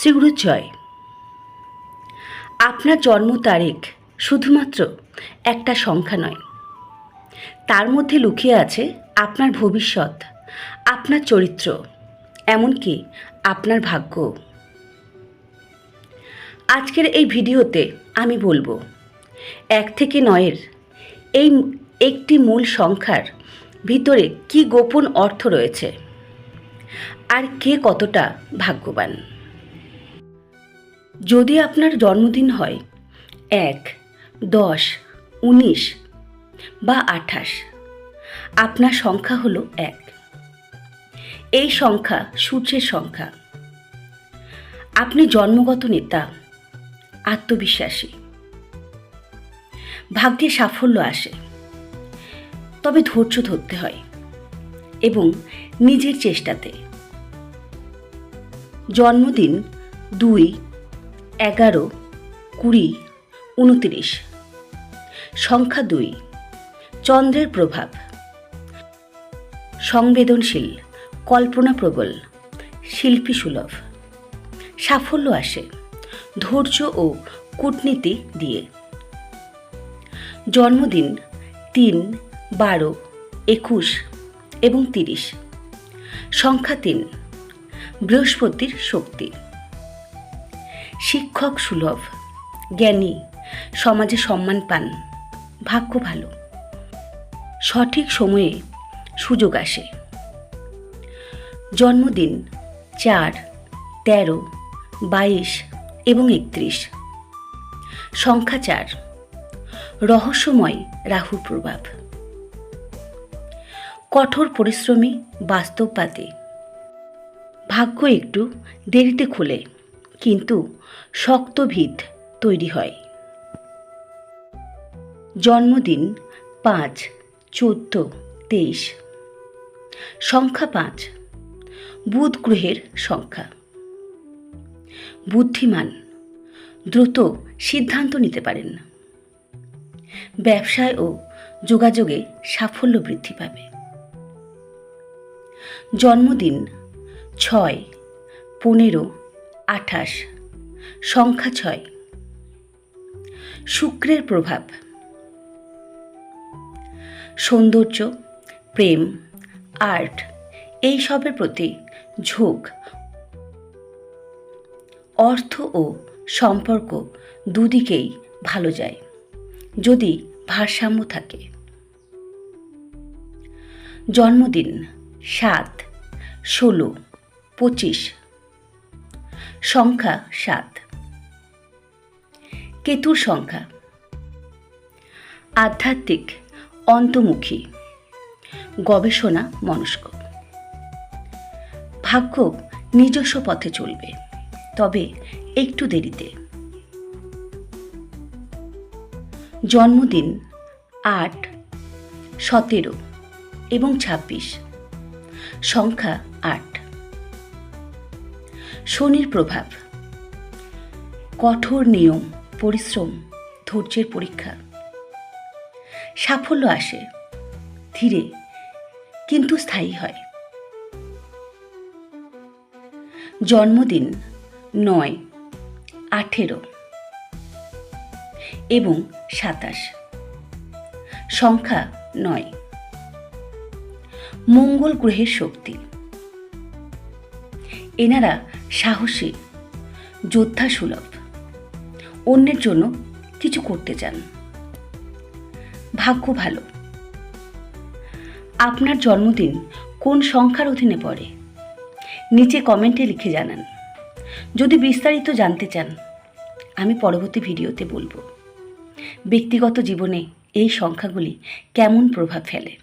শ্রীগুরুর জয়। আপনার জন্ম তারিখ শুধুমাত্র একটা সংখ্যা নয়। তার মধ্যে লুকিয়ে আছে আপনার ভবিষ্যৎ, আপনার চরিত্র, এমনকি আপনার ভাগ্য। আজকের এই ভিডিওতে আমি বলব, এক থেকে নয়ের এই একটি মূল সংখ্যার ভিতরে কি গোপন অর্থ রয়েছে? আর কে কতটা ভাগ্যবান? যদি আপনার জন্মদিন হয়, এক, দশ, উনিশ বা আঠাশ, আপনার সংখ্যা হলো এক। এই সংখ্যা সূর্যের সংখ্যা। আপনি জন্মগত নেতা, আত্মবিশ্বাসী। ভাগ্যে সাফল্য আসে। তবে ধৈর্য ধরতে হয় এবং নিজের চেষ্টাতে। জন্মদিন দুই এগারো, কুড়ি, উনত্রিশ। সংখ্যা দুই, চন্দ্রের প্রভাব। সংবেদনশীল, কল্পনাপ্রবল শিল্পী সুলভ সাফল্য আসে, ধৈর্য ও কূটনীতি দিয়ে। জন্মদিন, তিন, বারো, একুশ এবং তিরিশ। সংখ্যা তিন, বৃহস্পতির শক্তি। শিক্ষক সুলভ, জ্ঞানী, সমাজে সম্মান পান, ভাগ্য ভালো। সঠিক সময়ে সুযোগ আসে। জন্মদিন চার, তেরো, বাইশ এবং একত্রিশ। সংখ্যা চার, রহস্যময় রাহুর প্রভাব। কঠোর পরিশ্রমী, বাস্তববাদী। ভাগ্য একটু দেরিতে খোলে। কিন্তু শক্ত ভিত তৈরি হয়। জন্মদিন পাঁচ, চোদ্দ, তেইশ। সংখ্যা পাঁচ, বুধ গ্রহের সংখ্যা। বুদ্ধিমান, দ্রুত সিদ্ধান্ত নিতে পারেন। ব্যবসায় ও যোগাযোগে সাফল্য বৃদ্ধি পাবে। জন্মদিন ছয়, পনেরো আঠাশ। সংখ্যা ছয়। শুক্রের প্রভাব। সৌন্দর্য, প্রেম, আর্ট, এই সবের প্রতি ঝোঁক। অর্থ ও সম্পর্ক দুদিকেই ভালো যায়, যদি ভারসাম্য থাকে। জন্মদিন, সাত, ষোলো, পঁচিশ সংখ্যা সাত। কেতুর সংখ্যা। আধ্যাত্মিক অন্তমুখী গবেষণা, মনস্ক। ভাগ্য নিজস্ব পথে চলবে, তবে একটু দেরিতে। জন্মদিন আট, সতেরো এবং ছাব্বিশ। সংখ্যা শনির প্রভাব। কঠোর নিয়ম, পরিশ্রম, ধৈর্যের পরীক্ষা। সাফল্য আসে, ধীরে, কিন্তু স্থায়ী হয়। জন্মদিন, নয়, আঠেরো এবং সাতাশ। সংখ্যা, নয়। মঙ্গল গ্রহের শক্তি। এনারা সাহসী যোদ্ধা সুলভ অন্যের জন্য কিছু করতে চান। ভাগ্য ভালো। আপনার জন্মদিন কোন সংখ্যার অধীনে পড়ে? নিচে কমেন্টে লিখে জানান। যদি বিস্তারিত জানতে চান, আমি পরবর্তী ভিডিওতে বলব। ব্যক্তিগত জীবনে এই সংখ্যাগুলি কেমন প্রভাব ফেলে?